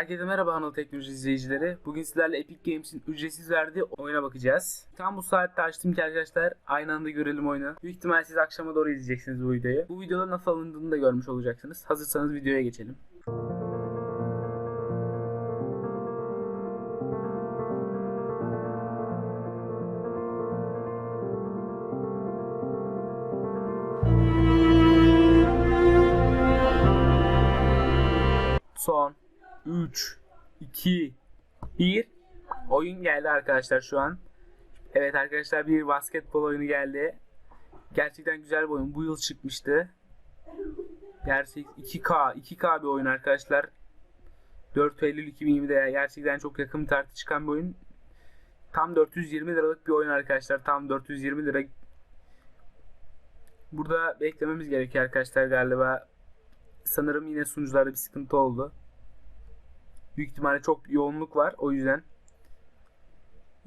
Herkese merhaba Anıl Teknoloji izleyicileri. Bugün sizlerle Epic Games'in ücretsiz verdiği oyuna bakacağız. Tam bu saatte açtım ki arkadaşlar aynı anda görelim oyunu. Büyük ihtimal siz akşama doğru izleyeceksiniz bu videoyu. Bu videoda nasıl alındığını da görmüş olacaksınız. Hazırsanız videoya geçelim. Son 3 2 1 Oyun geldi arkadaşlar şu an. Evet arkadaşlar bir basketbol oyunu geldi. Gerçekten güzel bir oyun. Bu yıl çıkmıştı. Gerçek 2K 2K bir oyun arkadaşlar. 4 Eylül 2020'de gerçekten çok yakın tarihte çıkan bir oyun. Tam 420 liralık bir oyun arkadaşlar. Tam 420 lira. Burada beklememiz gerekiyor arkadaşlar galiba. Sanırım yine sunucularda bir sıkıntı oldu. Büyük ihtimalle çok yoğunluk var o yüzden.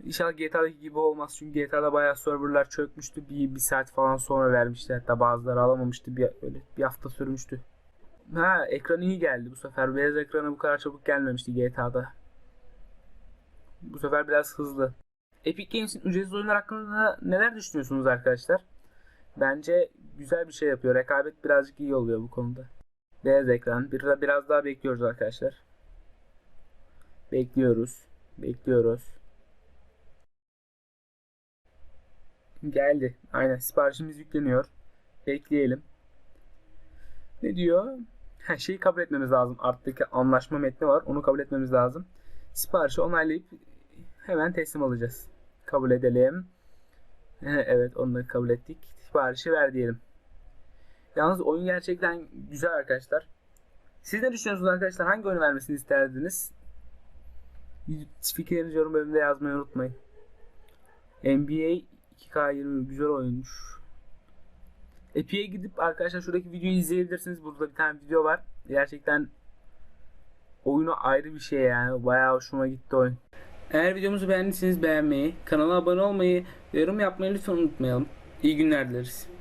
İnşallah GTA'daki gibi olmaz çünkü GTA'da bayağı serverlar çökmüştü. Bir, bir saat falan sonra vermişti hatta bazıları alamamıştı. Bir, öyle bir hafta sürmüştü. Ha ekran iyi geldi bu sefer. Beyaz ekrana bu kadar çabuk gelmemişti GTA'da. Bu sefer biraz hızlı. Epic Games'in ücretsiz oyunlar hakkında neler düşünüyorsunuz arkadaşlar? Bence güzel bir şey yapıyor. Rekabet birazcık iyi oluyor bu konuda. Beyaz ekran. Bir, biraz daha bekliyoruz arkadaşlar. Bekliyoruz. Bekliyoruz. Geldi. Aynen siparişimiz yükleniyor. Bekleyelim. Ne diyor? Her şeyi kabul etmemiz lazım. Arttaki anlaşma metni var. Onu kabul etmemiz lazım. Siparişi onaylayıp hemen teslim alacağız. Kabul edelim. evet onu da kabul ettik. Siparişi ver diyelim. Yalnız oyun gerçekten güzel arkadaşlar. Siz ne düşünüyorsunuz arkadaşlar? Hangi oyunu vermesini isterdiniz? Fikirlerinizi yorum bölümünde yazmayı unutmayın. NBA 2K20 güzel oyunmuş. Epic'e gidip arkadaşlar şuradaki videoyu izleyebilirsiniz. Burada bir tane video var. Gerçekten oyunu ayrı bir şey yani. Bayağı hoşuma gitti oyun. Eğer videomuzu beğendiyseniz beğenmeyi, kanala abone olmayı yorum yapmayı lütfen unutmayalım. İyi günler dileriz.